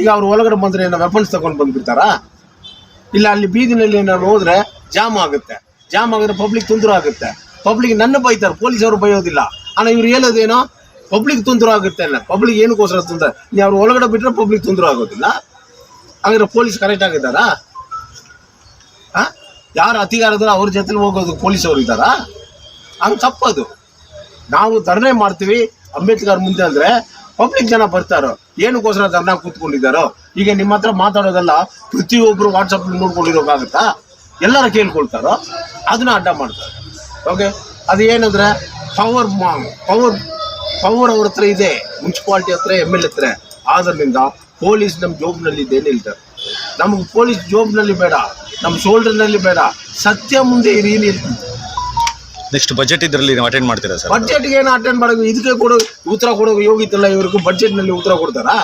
ಈಗ ಅವ್ರು ಒಳಗಡೆ ಬಂದರೆ ಏನೋ ವೆಪನ್ಸ್ ತಗೊಂಡು ಬಂದ್ಬಿಡ್ತಾರಾ? ಇಲ್ಲ ಅಲ್ಲಿ ಬೀದಿನಲ್ಲಿ ಏನಾದ್ರು ಹೋದ್ರೆ ಜಾಮ್ ಆಗುತ್ತೆ. ಜಾಮ್ ಆಗಿದ್ರೆ ಪಬ್ಲಿಕ್ ತೊಂದರೆ ಆಗುತ್ತೆ. ಪಬ್ಲಿಕ್ ನನ್ನ ಬೈತಾರೆ ಪೊಲೀಸ್ ಅವರು ಬೈಯೋದಿಲ್ಲ. ಆನಾ ಇವ್ರು ಹೇಳೋದೇನೋ? ಪಬ್ಲಿಕ್ ತೊಂದರೆ ಆಗುತ್ತೆ ಅಲ್ಲ. ಪಬ್ಲಿಕ್ ಏನಕ್ಕೋಸ್ಕರ ತೊಂದರೆ ನೀವು ಅವ್ರು ಒಳಗಡೆ ಬಿಟ್ಟರೆ ಪಬ್ಲಿಕ್ ತೊಂದರೆ ಆಗೋದಿಲ್ಲ. ಹಾಗಾದ್ರೆ ಪೊಲೀಸ್ ಕರೆಕ್ಟ್ ಆಗಿದ್ದಾರಾ? ಆ? ಯಾರು ಅಧಿಕಾರದ್ರು ಅವ್ರ ಜೊತೆ ಹೋಗೋದು ಪೊಲೀಸ್ ಅವರು ಇದ್ದಾರಾ? ಹಂಗೆ ತಪ್ಪದು. ನಾವು ಧರಣೆ ಮಾಡ್ತೀವಿ. ಅಂಬೇಡ್ಕರ್ ಮುಂದೆ ಅಂದ್ರೆ ಪಬ್ಲಿಕ್ ಜನ ಬರ್ತಾರೋ, ಏನಕ್ಕೋಸ್ಕರ ಧರ್ನಾ ಕೂತ್ಕೊಂಡಿದ್ದಾರೋ? ಈಗ ನಿಮ್ಮ ಹತ್ರ ಮಾತಾಡೋದೆಲ್ಲ ಪ್ರತಿಯೊಬ್ಬರು ವಾಟ್ಸಪ್ ನೋಡ್ಕೊಂಡಿರೋಕ್ಕಾಗುತ್ತಾ? ಎಲ್ಲರೂ ಕೇಳ್ಕೊಳ್ತಾರೋ? ಅದನ್ನ ಅಡ್ಡ ಮಾಡ್ತಾರೆ. ಓಕೆ ಅದು ಏನಂದ್ರೆ ಪವರ್ ಮಾ ಪವರ್ ಪವರ್ ಅವ್ರ ಹತ್ರ ಇದೆ ಮುನ್ಸಿಪಾಲ್ಟಿ ಹತ್ರ ಎಂ ಎಲ್ ಹತ್ರ. ಆದ್ದರಿಂದ ಪೊಲೀಸ್ ನಮ್ಮ ಜೋಬ್ನಲ್ಲಿ ಇದೆ ಹೇಳ್ತಾರೆ ನಮಗೆ ಪೊಲೀಸ್ ಜೋಬ್ನಲ್ಲಿ ಬೇಡ ನಮ್ಮ ಶೋಲ್ಡರ್ನಲ್ಲಿ ಬೇಡ ಸತ್ಯ ಮುಂದೆ ಇರಿ ನಿಲ್ತೀವಿ ನೆಕ್ಸ್ಟ್ ಬಜೆಟ್ ಇದರಲ್ಲಿ ನೀವು ಅಟೆಂಡ್ ಮಾಡ್ತೀರಾ ಸರ್? ಬಜೆಟ್ಗೆ ಏನು ಅಟೆಂಡ್ ಮಾಡೋದು? ಇದಕ್ಕೆ ಕೊಡೋ ಉತ್ತರ ಕೊಡೋ ಯೋಗಿತ್ತಲ್ಲ ಇವ್ರಿಗೂ ಬಜೆಟ್ನಲ್ಲಿ ಉತ್ತರ ಕೊಡ್ತಾರಾ?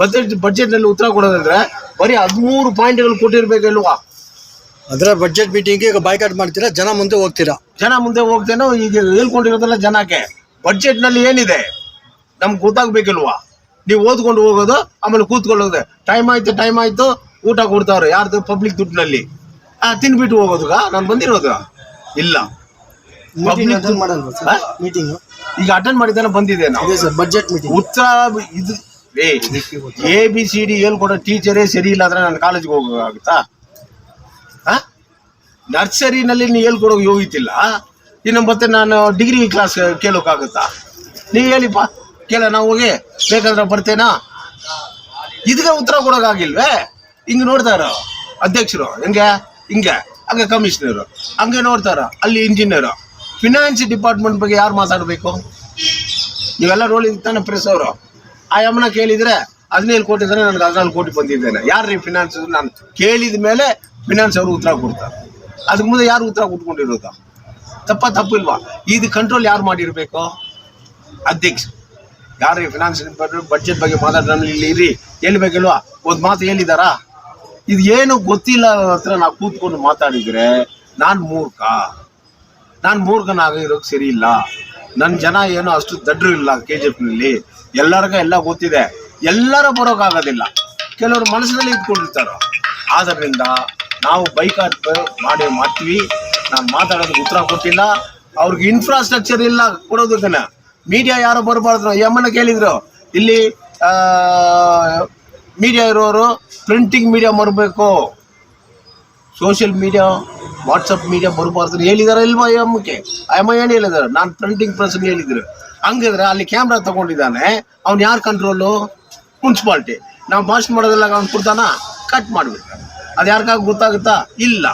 ಬಜೆಟ್ ಬಜೆಟ್ನಲ್ಲಿ ಉತ್ತರ ಕೊಡೋದಂದ್ರೆ ಬರೀ ಹದಿಮೂರು ಪಾಯಿಂಟ್ಗಳು ಕೊಟ್ಟಿರ್ಬೇಕಲ್ವಾ? ಅದರ ಬಜೆಟ್ ಮೀಟಿಂಗ್ಗೆ ಈಗ ಬಾಯ್ಕಾಟ್ ಮಾಡ್ತೀರಾ? ಜನ ಮುಂದೆ ಹೋಗ್ತೀರಾ? ಜನ ಮುಂದೆ ಹೋಗ್ತೇನೋ ಈಗ ಹೇಳ್ಕೊಂಡಿರೋದಲ್ಲ ಜನಕ್ಕೆ. ಬಜೆಟ್ನಲ್ಲಿ ಏನಿದೆ? ನಮ್ಗೆ ಗೊತ್ತಾಗ್ಬೇಕಲ್ವಾ? ನೀವು ಓದ್ಕೊಂಡು ಹೋಗೋದು ಆಮೇಲೆ ಕೂತ್ಕೊಳ್ಳೋದು. ಟೈಮ್ ಆಯ್ತು ಟೈಮ್ ಆಯ್ತು ಊಟ ಕೊಡ್ತಾವ್ರೆ. ಯಾರ್ದು ಪಬ್ಲಿಕ್ ದುಡ್ಡಿನಲ್ಲಿ? ಆ ತಿನ್ಬಿಟ್ಟು ಹೋಗೋದುಗ? ನಾನು ಬಂದಿರೋದು? ಇಲ್ಲ. ಮೀಟಿಂಗ್ ಮಾಡಲ್ವಾ ಸರ್? ಮೀಟಿಂಗ್ ಈಗ ಅಟೆಂಡ್ ಮಾಡಿದ್ದಾನೆ ಬಂದಿದೆ ನಾವು. ಬಡ್ಜೆಟ್ ಮೀಟಿಂಗ್ ಉತ್ತರ ಇದು ಎ ಬಿ ಸಿ ಡಿ ಹೇಳ್ಕೊಡೋ ಟೀಚರೇ ಸರಿ ಇಲ್ಲ ಅಂದ್ರೆ ನಾನು ಕಾಲೇಜ್ಗೆ ಹೋಗೋಕ್ಕಾಗುತ್ತಾ ನರ್ಸರಿನಲ್ಲಿ ನೀವು ಹೇಳ್ಕೊಡೋಕೆ ಯೋಗಿತಿಲ್ಲ ಇನ್ನು ಮತ್ತೆ ನಾನು ಡಿಗ್ರಿ ಕ್ಲಾಸ್ ಕೇಳೋಕ್ಕಾಗುತ್ತಾ? ನೀವು ಹೇಳಿಪ್ಪ. ಕೇಳ, ನಾವು ಹೋಗಿ ಬೇಕಾದ್ರೆ ಬರ್ತೇನಾ? ಇದಕ್ಕೆ ಉತ್ತರ ಕೊಡೋಕ್ಕಾಗಿಲ್ವೇ? ಹಿಂಗೆ ನೋಡ್ತಾರ ಅಧ್ಯಕ್ಷರು, ಹೆಂಗೆ? ಹಿಂಗೆ. ಹಂಗೆ ಕಮಿಷನರು ಹಂಗೆ ನೋಡ್ತಾರ ಅಲ್ಲಿ ಇಂಜಿನಿಯರು ಫಿನಾನ್ಸ್ ಡಿಪಾರ್ಟ್ಮೆಂಟ್ ಬಗ್ಗೆ ಯಾರು ಮಾತಾಡಬೇಕು? ನೀವೆಲ್ಲ ನೋಡಿದ ತಾನೆ ಪ್ರೆಸ್ ಅವರು. ಆ ಯಮನ ಕೇಳಿದ್ರೆ ಹದಿನೈದು ಕೋಟಿ ಇದ್ರೆ ನನಗೆ ಹದಿನಾಲ್ಕು ಕೋಟಿ ಬಂದಿದ್ದೇನೆ. ಯಾರು ರೀ ಫಿನಾನ್ಸ್ ನಾನು ಕೇಳಿದ ಮೇಲೆ ಫಿನಾನ್ಸ್ ಅವರು ಉತ್ತರ ಕೊಡ್ತಾರೆ. ಅದಕ್ಕೆ ಮುಂದೆ ಯಾರು ಉತ್ತರ ಕೊಟ್ಕೊಂಡಿರೋದು? ತಪ್ಪ ಇಲ್ವಾ ಇದು ಕಂಟ್ರೋಲ್ ಯಾರು ಮಾಡಿರಬೇಕು? ಅಧ್ಯಕ್ಷ. ಯಾರು ಫಿನಾನ್ಸ್ ಬಜೆಟ್ ಬಗ್ಗೆ ಮಾತಾಡೋಣ ಇಲ್ಲಿ ಇರಿ. ಹೇಳ್ಬೇಕಿಲ್ವಾ ಒಂದು ಮಾತು ಹೇಳಿದಾರಾ? ಇದು ಏನು ಗೊತ್ತಿಲ್ಲ ಹತ್ರ ನಾವು ಕೂತ್ಕೊಂಡು ಮಾತಾಡಿದ್ರೆ ನಾನು ಮೂರ್ಖ. ನಾನು ಮೂರ್ಖನಾಗಿರೋಕೆ ಸರಿ ಇಲ್ಲ. ನನ್ನ ಜನ ಏನು ಅಷ್ಟು ದಡ್ರು ಇಲ್ಲ ಕೆ ಜಿ ಎಫ್ನಲ್ಲಿ ಎಲ್ಲರಿಗೂ ಎಲ್ಲ ಗೊತ್ತಿದೆ. ಎಲ್ಲರೂ ಬರೋಕ್ಕಾಗೋದಿಲ್ಲ ಕೆಲವರು ಮನಸ್ಸಿನಲ್ಲಿ ಇಟ್ಕೊಂಡಿರ್ತಾರೆ. ಆದ್ದರಿಂದ ನಾವು ಬೈಕಾಟ್ ಮಾಡಿ ಮಾಡ್ತೀವಿ. ನಾನು ಮಾತಾಡೋದಕ್ಕೆ ಉತ್ತರ ಕೊಟ್ಟಿಲ್ಲ. ಅವ್ರಿಗೆ ಇನ್ಫ್ರಾಸ್ಟ್ರಕ್ಚರ್ ಇಲ್ಲ ಕೊಡೋದಕ್ಕೆ ಮೀಡಿಯಾ ಯಾರೋ ಬರಬಾರ್ದು ಯಮ್ಮನ ಕೇಳಿದ್ರು. ಇಲ್ಲಿ ಮೀಡಿಯಾ ಇರೋರು ಪ್ರಿಂಟಿಂಗ್ ಮೀಡಿಯಾ ಬರಬೇಕು ಸೋಷಿಯಲ್ ಮೀಡಿಯಾ ವಾಟ್ಸಪ್ ಮೀಡಿಯಾ ಬರಬಾರ್ದು ಹೇಳಿದಾರ ಇಲ್ವಾ ಯಮ್ಮಕ್ಕೆ ಅಮ್ಮ ಏನು ಹೇಳಿದಾರೆ. ನಾನು ಪ್ರಿಂಟಿಂಗ್ ಪ್ರೆಸ್ಗೆ ಹೇಳಿದ್ರು. ಹಂಗಿದ್ರೆ ಅಲ್ಲಿ ಕ್ಯಾಮ್ರಾ ತಗೊಂಡಿದ್ದಾನೆ. ಅವ್ನು ಯಾರು ಕಂಟ್ರೋಲು ಮುನ್ಸಿಪಾಲ್ಟಿ. ನಾವು ಭಾಷಣ ಮಾಡೋದಿಲ್ಲ ಅವ್ನು ಕೊಡ್ತಾನ ಕಟ್ ಮಾಡ್ಬೇಕು. ಅದು ಯಾರಿಗಾಗ ಗೊತ್ತಾಗುತ್ತಾ? ಇಲ್ಲ.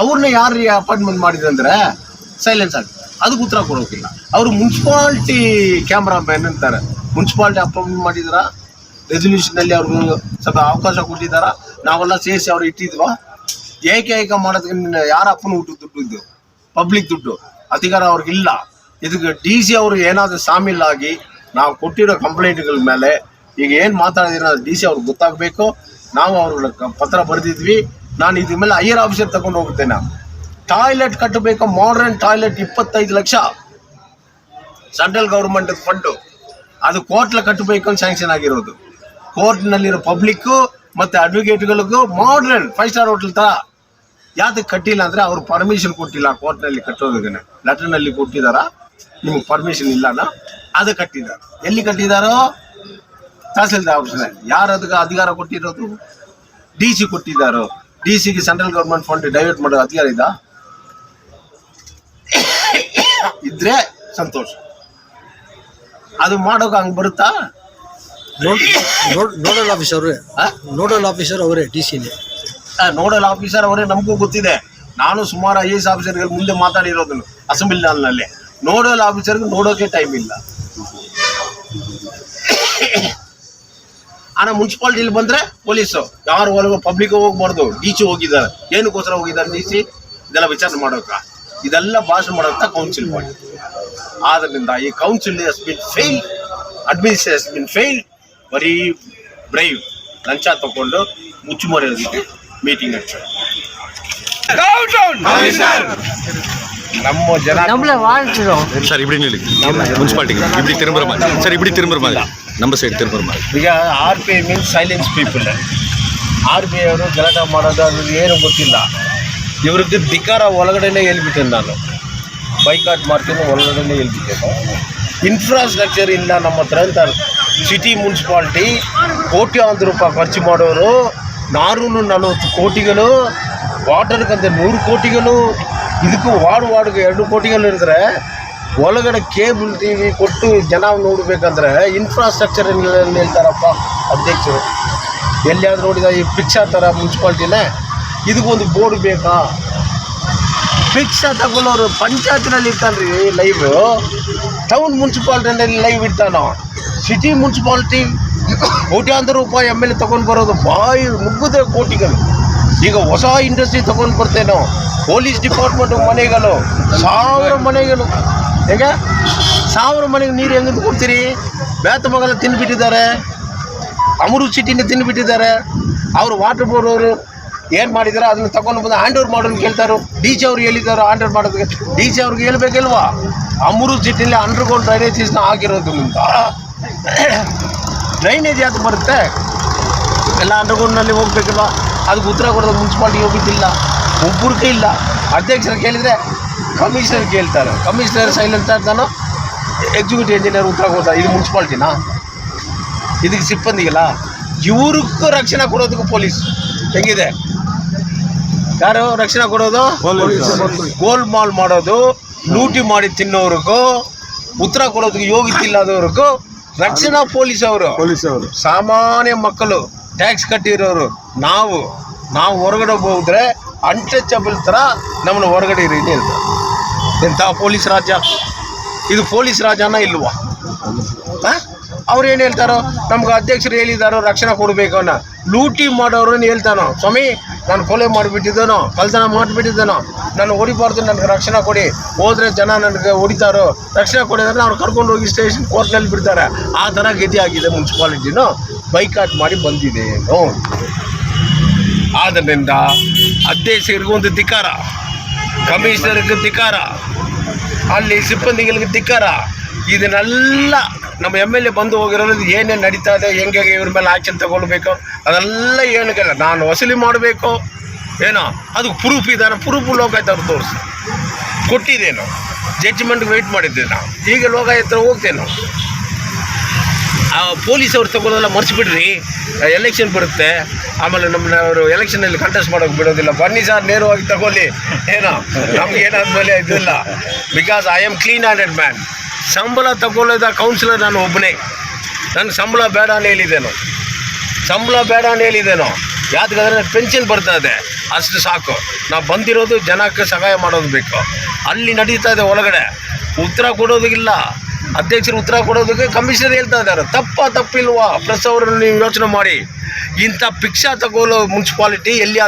ಅವ್ರನ್ನ ಯಾರು ಅಪಾಯಿಂಟ್ಮೆಂಟ್ ಮಾಡಿದಂದ್ರೆ ಸೈಲೆನ್ಸ್ ಆಗುತ್ತೆ. ಅದಕ್ಕೆ ಉತ್ತರ ಕೊಡೋಕಿಲ್ಲ. ಅವರು ಮುನ್ಸಿಪಾಲ್ಟಿ ಕ್ಯಾಮ್ರಾಮ್ಯಾನ್ ಅಂತಾರೆ. ಮುನ್ಸಿಪಾಲ್ಟಿ ಅಪಾಯಿಂಟ್ಮೆಂಟ್ ಮಾಡಿದಾರ? ರೆಸಲ್ಯೂಷನಲ್ಲಿ ಅವ್ರಿಗೂ ಸ್ವಲ್ಪ ಅವಕಾಶ ಕೊಟ್ಟಿದ್ದಾರ? ನಾವೆಲ್ಲ ಸೇರಿಸಿ ಅವ್ರು ಇಟ್ಟಿದ್ವಾ? ಏಕೈಕ ಮಾಡೋದಕ್ಕೆ ಯಾರ ಅಪ್ಪನ ಹುಟ್ಟು ದುಡ್ಡು ಇದು? ಪಬ್ಲಿಕ್ ದುಡ್ಡು. ಅಧಿಕಾರ ಅವ್ರಿಗಿಲ್ಲ ಇದಕ್ಕೆ ಡಿ ಸಿ ಅವರು ಏನಾದರೂ ಸಾಮಿಲಾಗಿ ನಾವು ಕೊಟ್ಟಿರೋ ಕಂಪ್ಲೇಂಟ್ಗಳ ಮೇಲೆ ಈಗ ಏನು ಮಾತಾಡಿದ್ರೆ ಡಿ ಸಿ ಅವ್ರಿಗೆ ಗೊತ್ತಾಗಬೇಕು. ನಾವು ಅವ್ರ ಪತ್ರ ಬರೆದಿದ್ವಿ. ನಾನು ಇದ್ರ ಮೇಲೆ ಹೈಯರ್ ಆಫೀಸರ್ ತಗೊಂಡು ಹೋಗುತ್ತೇನೆ ಟಾಯ್ಲೆಟ್ ಕಟ್ಟಬೇಕು ಮಾಡ್ರನ್ ಟಾಯ್ಲೆಟ್ ಇಪ್ಪತ್ತೈದು ಲಕ್ಷ. ಸೆಂಟ್ರಲ್ ಗೌರ್ಮೆಂಟ್ ಫಂಡು ಅದು ಕೋರ್ಟ್ಲ ಕಟ್ಟಬೇಕು ಅಂತ ಸ್ಯಾಂಕ್ಷನ್ ಆಗಿರೋದು. ಕೋರ್ಟ್ನಲ್ಲಿರೋ ಪಬ್ಲಿಕ್ಕು ಮತ್ತು ಅಡ್ವೊಕೇಟ್ಗಳಿಗೂ ಮಾಡ್ರನ್ ಫೈವ್ ಸ್ಟಾರ್ ಹೋಟೆಲ್ ಥರ ಯಾತಕ್ಕೆ ಕಟ್ಟಿಲ್ಲ ಅಂದರೆ ಅವ್ರು ಪರ್ಮಿಷನ್ ಕೊಟ್ಟಿಲ್ಲ ಕೋರ್ಟ್ನಲ್ಲಿ ಕಟ್ಟೋದಕ್ಕೆ ಲೆಟರ್ನಲ್ಲಿ ಕೊಟ್ಟಿದಾರ ನಿಮಗೆ ಪರ್ಮಿಷನ್ ಇಲ್ಲನ ಅದು ಕಟ್ಟಿದ್ದಾರೆ. ಎಲ್ಲಿ ಕಟ್ಟಿದಾರೋ ತಹಸೀಲ್ದಾರ್ ಆಫೀಸ್ನಲ್ಲಿ ಯಾರು ಅದಕ್ಕೆ ಅಧಿಕಾರ ಕೊಟ್ಟಿರೋದು? ಡಿ ಸಿ ಕೊಟ್ಟಿದ್ದಾರೋ. ಡಿ ಸಿಗೆ ಸೆಂಟ್ರಲ್ ಗೌರ್ಮೆಂಟ್ ಫಂಡ್ ಡೈವರ್ಟ್ ಮಾಡೋ ಅಧಿಕಾರ ಇದ್ದ ಇದ್ರೆ ಸಂತೋಷ. ಅದು ಮಾಡೋಕೆ ಹಂಗೆ ಬರುತ್ತಾ? Nodal officer? ನೋಡಲ್ ಆಫೀಸರ್ ಅವರೇ ಡಿ ಸಿನೇ ನೋಡಲ್ ಆಫೀಸರ್ ಅವರೇ ನಮಗೂ ಗೊತ್ತಿದೆ. ನಾನು ಸುಮಾರು ಐ ಎಸ್ ಆಫೀಸರ್ಗಳು ಮುಂದೆ ಮಾತಾಡಿರೋದನ್ನು ಅಸೆಂಬ್ಲಿ ಹಾಲ್ನಲ್ಲಿ. ನೋಡಲ್ ಆಫೀಸರ್ಗೆ ನೋಡೋಕೆ ಟೈಮ್ ಇಲ್ಲ. ಆನ ಮುನ್ಸಿಪಾಲ್ಟಿ ಇಲ್ಲಿ ಬಂದ್ರೆ ಪೊಲೀಸು. ಯಾರು ಹೊರಗ ಪಬ್ಲಿಕ್ ಹೋಗ್ಬಾರ್ದು. ಡಿ ಸಿ ಹೋಗಿದ್ದಾರೆ. ಏನಕ್ಕೋಸ್ಕರ ಹೋಗಿದ್ದಾರೆ ಡಿ ಸಿ ಇದೆಲ್ಲ ವಿಚಾರ ಮಾಡೋಕ. ಇದೆಲ್ಲ ಭಾಷಣ ಮಾಡೋಕ ಕೌನ್ಸಿಲ್ ಮಾಡಿ ಆದ್ದರಿಂದ ಈ council has been fail administration has been fail ಬರೀ ಬ್ರೈವ್ ಲಂಚ ತಗೊಂಡು ಮುಚ್ಚುಮರೆ ಮೀಟಿಂಗ್ ನಡೆಸಿ ನಮ್ಮ ಜನ ಸರ್ ಇಬ್ಬಡಿ ಮುನ್ಸಿಪಾಲ್ಟಿ ಇಬ್ಬಡಿ ತಿರುಮರ ಸರ್ ಇಬ್ಬರಿ ತಿರುಮರ ಮಾಡಿ ನಮ್ಮ ಸೈಡ್ ತಿರ್ಕೊಂಡು ಮಾಡಿ ಈಗ R B I means silence people R B I ಅವರು ಗಲಾಟೆ ಮಾಡೋದು ಅದು ಏನು ಗೊತ್ತಿಲ್ಲ. ಇವ್ರದ್ದು ಧಿಕಾರ ಒಳಗಡೆನೇ ಹೇಳ್ಬಿಟ್ಟೇನೆ ನಾನು. ಬೈಕಾಟ್ ಮಾಡ್ತೀನಿ, ಒಳಗಡೆನೇ ಹೇಳ್ಬಿಟ್ಟೇನೆ. ಇನ್ಫ್ರಾಸ್ಟ್ರಕ್ಚರ್ ಇಲ್ಲ ನಮ್ಮ ಹತ್ರ ಅಂತ ಸಿಟಿ ಮುನ್ಸಿಪಾಲ್ಟಿ ಕೋಟ್ಯಾಂತರ ರೂಪಾಯಿ ಖರ್ಚು ಮಾಡೋರು ನಾನೂರು ನಲವತ್ತು ಕೋಟಿಗಳು ವಾಟರ್ಗಂತ ನೂರು ಕೋಟಿಗಳು, ಇದಕ್ಕೂ ವಾರ್ಡ್ ವಾರ್ಡ್ಗೆ ಎರಡು ಕೋಟಿಗಳು ಇರಿದ್ರೆ ಒಳಗಡೆ ಕೇಬಲ್ ಟಿ ವಿ ಕೊಟ್ಟು ಜನ ನೋಡ್ಬೇಕಂದ್ರೆ ಇನ್ಫ್ರಾಸ್ಟ್ರಕ್ಚರ್ ಹೇಳ್ತಾರಪ್ಪ ಅಧ್ಯಕ್ಷರು. ಎಲ್ಲಿಯಾದ್ರೂ ನೋಡಿದ ಈ ಪಿಕ್ಚಾ ಥರ ಮುನ್ಸಿಪಾಲ್ಟಿನೇ ಇದಕ್ಕೊಂದು ಬೋರ್ಡ್ ಬೇಕಾ? ಪಿಕ್ಚಾ ತಗೊಳ್ಳೋರು ಪಂಚಾಯತ್ನಲ್ಲಿ ಇರ್ತಾನ್ರಿ ಲೈವ್ ಟೌನ್ ಮುನ್ಸಿಪಾಲ್ಟಿನಲ್ಲಿ ಲೈವ್ ಇರ್ತಾನೋ? ಸಿಟಿ ಮುನ್ಸಿಪಾಲ್ಟಿ ಕೋಟ್ಯಾಂತರ ರೂಪಾಯಿ ಎಂ ಎಲ್ ಎ ತೊಗೊಂಡು ಬರೋದು ಬಾಯಿ ಮುಗ್ಗುದೇ ಕೋಟಿಗಳು. ಈಗ ಹೊಸ ಇಂಡಸ್ಟ್ರಿ ತೊಗೊಂಡು ಬರ್ತೇನೋ ಪೊಲೀಸ್ ಡಿಪಾರ್ಟ್ಮೆಂಟ್ ಮನೆಗಳು, ಸಾವಿರ ಮನೆಗಳು. ಹೇಗೆ? ಸಾವಿರ ಮನೆಗೆ ನೀರು ಹೆಂಗೆ ಕೊಡ್ತೀರಿ? ಬೇತ ಮಗಲ ತಿಂದುಬಿಟ್ಟಿದ್ದಾರೆ ಅಮೃತ ಸಿಟಿನ ತಿಂದುಬಿಟ್ಟಿದ್ದಾರೆ ಅವರು ವಾಟರ್ ಬೋರ್ಡ್ ಅವರು ಏನು ಮಾಡಿದ್ದಾರೆ ಅದನ್ನು ತಗೊಂಡು ಬಂದು ಹ್ಯಾಂಡ್ ಓವರ್ ಮಾಡೋದು ಕೇಳ್ತಾರೆ ಡಿ ಸಿ ಅವ್ರು ಹೇಳಿದ್ದಾರೆ ಹ್ಯಾಂಡ್ ಓವರ್ ಮಾಡೋದಕ್ಕೆ. ಡಿ ಸಿ ಅವ್ರಿಗೆ ಹೇಳ್ಬೇಕಿಲ್ವಾ? ಅಮೃತ್ ಸಿಟಿಲಿ ಅಂಡರ್ಗ್ರೌಂಡ್ ಡ್ರೈನೇಜಸ್ನ ಆಗಿರೋದ್ರಿಂದ. ಡ್ರೈನೇಜ್ ಯಾಕೆ ಬರುತ್ತೆ? ಎಲ್ಲ ಅಂಡರ್ಗ್ರೌಂಡ್ನಲ್ಲಿ ಹೋಗ್ಬೇಕಲ್ವಾ? ಅದಕ್ಕೆ ಉತ್ತರ ಕೊಡೋದು ಮುನ್ಸಿಪಾಲ್ಟಿ ಹೋಗಿದ್ದಿಲ್ಲ ಒಬ್ಬರಿಗೆ ಇಲ್ಲ. ಅಧ್ಯಕ್ಷರು ಕೇಳಿದರೆ ಕಮಿಷನರ್ ಕೇಳ್ತಾರೆ. ಕಮಿಷನರ್ ಸೈಲೆಂಟ್ ನಾನು ಎಕ್ಸಿಕ್ಯೂಟಿವ್ ಇಂಜಿನಿಯರ್ ಉತ್ತರ ಕೊಡ್ತಾರೆ ಇದು ಮುನ್ಸಿಪಾಲ್ಟಿನಾ? ಇದಕ್ಕೆ ಸಿಬ್ಬಂದಿಗೆಲ್ಲ ಇವ್ರಿಗೂ ರಕ್ಷಣೆ ಕೊಡೋದಕ್ಕೂ ಪೊಲೀಸ್. ಹೆಂಗಿದೆ? ಯಾರು ರಕ್ಷಣೆ ಕೊಡೋದು? ಗೋಲ್ ಮಾಲ್ ಮಾಡೋದು ಲೂಟಿ ಮಾಡಿ ತಿನ್ನೋರಿಗೂ ಉತ್ತರ ಕೊಡೋದಕ್ಕೆ ಯೋಗ್ಯತಿಲ್ಲದವ್ರಿಗೂ ರಕ್ಷಣಾ ಪೊಲೀಸ್ ಅವರು. ಪೊಲೀಸ್ ಅವರು. ಸಾಮಾನ್ಯ ಮಕ್ಕಳು ಟ್ಯಾಕ್ಸ್ ಕಟ್ಟಿರೋರು ನಾವು ನಾವು ಹೊರಗಡೆ ಹೋದ್ರೆ ಅನ್ಟಚಬಲ್ ಥರ ನಮ್ಮನ್ನ ಹೊರಗಡೆ ಇರಿ ಹೇಳ್ತಾರೆ. ಎಂಥ ಪೊಲೀಸ್ ರಾಜ್ಯ? ಇದು ಪೊಲೀಸ್ ರಾಜನ ಇಲ್ವಾ? ಅವ್ರು ಏನು ಹೇಳ್ತಾರೋ? ನಮ್ಗೆ ಅಧ್ಯಕ್ಷರು ಹೇಳಿದಾರೋ ರಕ್ಷಣೆ ಕೊಡಬೇಕು ಅನ್ನೋ. ಲೂಟಿ ಮಾಡೋರು ಹೇಳ್ತಾನೋ? ಸ್ವಾಮಿ, ನಾನು ಕೊಲೆ ಮಾಡಿಬಿಟ್ಟಿದ್ದೇನೋ? ಕಲ್ತನ ಮಾಡಿಬಿಟ್ಟಿದ್ದೇನೋ? ನಾನು ಹೊಡಿಬಾರ್ದು ನನಗೆ ರಕ್ಷಣೆ ಕೊಡಿ. ಹೋದರೆ ಜನ ನನಗೆ ಹೊಡಿತಾರೋ? ರಕ್ಷಣೆ ಕೊಡಿದ್ರೆ ಅವ್ರು ಕರ್ಕೊಂಡು ಹೋಗಿ ಸ್ಟೇಷನ್ ಕೋರ್ಟ್ನಲ್ಲಿ ಬಿಡ್ತಾರೆ. ಆ ಥರ ಗತಿ ಆಗಿದೆ ಮುನ್ಸಿಪಾಲಿಟಿನೂ. ಬೈಕಾಟ್ ಮಾಡಿ ಬಂದಿದೆ ಏನು. ಆದ್ದರಿಂದ ಅಧ್ಯಕ್ಷರಿಗೂ ಒಂದು ಧಿಕಾರ ಕಮಿಷನರ್ಗೆ ಧಿಕಾರ ಅಲ್ಲಿ ಸಿಬ್ಬಂದಿಗಳಿಗೆ ಧಿಕ್ಕಾರ. ಇದನ್ನೆಲ್ಲ ನಮ್ಮ ಎಂ ಎಲ್ ಎ ಬಂದು ಹೋಗಿರೋದು ಏನೇನು ನಡೀತಾ ಇದೆ, ಹೆಂಗೆ ಇವ್ರ ಮೇಲೆ ಆ್ಯಕ್ಷನ್ ತಗೊಳ್ಬೇಕು, ಅದೆಲ್ಲ ಏನಕ್ಕಿಲ್ಲ. ನಾನು ವಸೂಲಿ ಮಾಡಬೇಕು. ಏನೋ, ಅದು ಪ್ರೂಫ್ ಇದ್ದಾನೆ ಪ್ರೂಫ್ ಲೋಕಾಯ್ತು ಅವ್ರು ತೋರಿಸಿ. ಕೊಟ್ಟಿದ್ದೇನು. ಜಡ್ಜ್ಮೆಂಟ್ಗೆ ವೆಯ್ಟ್ ಮಾಡಿದ್ದೆ ನಾವು ಈಗ ಲೋಕಾಯುಕ್ತ ಹೋಗ್ತೇನೆ. ಪೊಲೀಸ್ ಅವ್ರು ತಗೊಳ್ಳೋದೆಲ್ಲ ಮರ್ಸ್ಬಿಡ್ರಿ ಎಲೆಕ್ಷನ್ ಬರುತ್ತೆ. ಆಮೇಲೆ ನಮ್ಮನ್ನ ಅವರು ಎಲೆಕ್ಷನಲ್ಲಿ ಕಂಟೆಸ್ಟ್ ಮಾಡೋಕೆ ಬಿಡೋದಿಲ್ಲ. ಬನ್ನಿ ಸರ್, ನೇರವಾಗಿ ತಗೊಳ್ಳಿ. ಏನೋ, ನಮ್ಗೆ ಏನಾದ್ಮೇಲೆ ಇದಿಲ್ಲ. Because I am clean handed man ಸಂಬಳ ತಗೊಳ್ಳೋದ ಕೌನ್ಸಿಲರ್ ನಾನು ಒಬ್ಬನೇ ನನ್ನ ಸಂಬಳ ಬೇಡ ಅಂತ ಹೇಳಿದ್ದೇನು. ಸಂಬಳ ಬೇಡ ಅಂತ ಹೇಳಿದ್ದೇನು. ಯಾವ್ದಾದ್ರೆ ಪೆನ್ಷನ್ ಬರ್ತಾ ಇದೆ. ಅಷ್ಟು ಸಾಕು. ನಾವು ಬಂದಿರೋದು ಜನಕ್ಕೆ ಸಹಾಯ ಮಾಡೋದು ಬೇಕು. ಅಲ್ಲಿ ನಡೀತಾ ಇದೆ ಒಳಗಡೆ. ಉತ್ತರ ಕೊಡೋದಕ್ಕಿಲ್ಲ ಅಧ್ಯಕ್ಷರು ಉತ್ತರ ಕೊಡೋದಕ್ಕೆ ಕಮಿಷನರ್ ಹೇಳ್ತಾ ಇದ್ದಾರೆ. ತಪ್ಪ ತಪ್ಪಿಲ್ವಾ? ಪ್ರೆಸ್ ಅವರನ್ನು ನೀವು ಯೋಚನೆ ಮಾಡಿ. ಇಂಥ ಪಿಕ್ಷಾ ತಗೊಳ್ಳೋ ಮುನ್ಸಿಪಾಲಿಟಿ ಎಲ್ಲಿ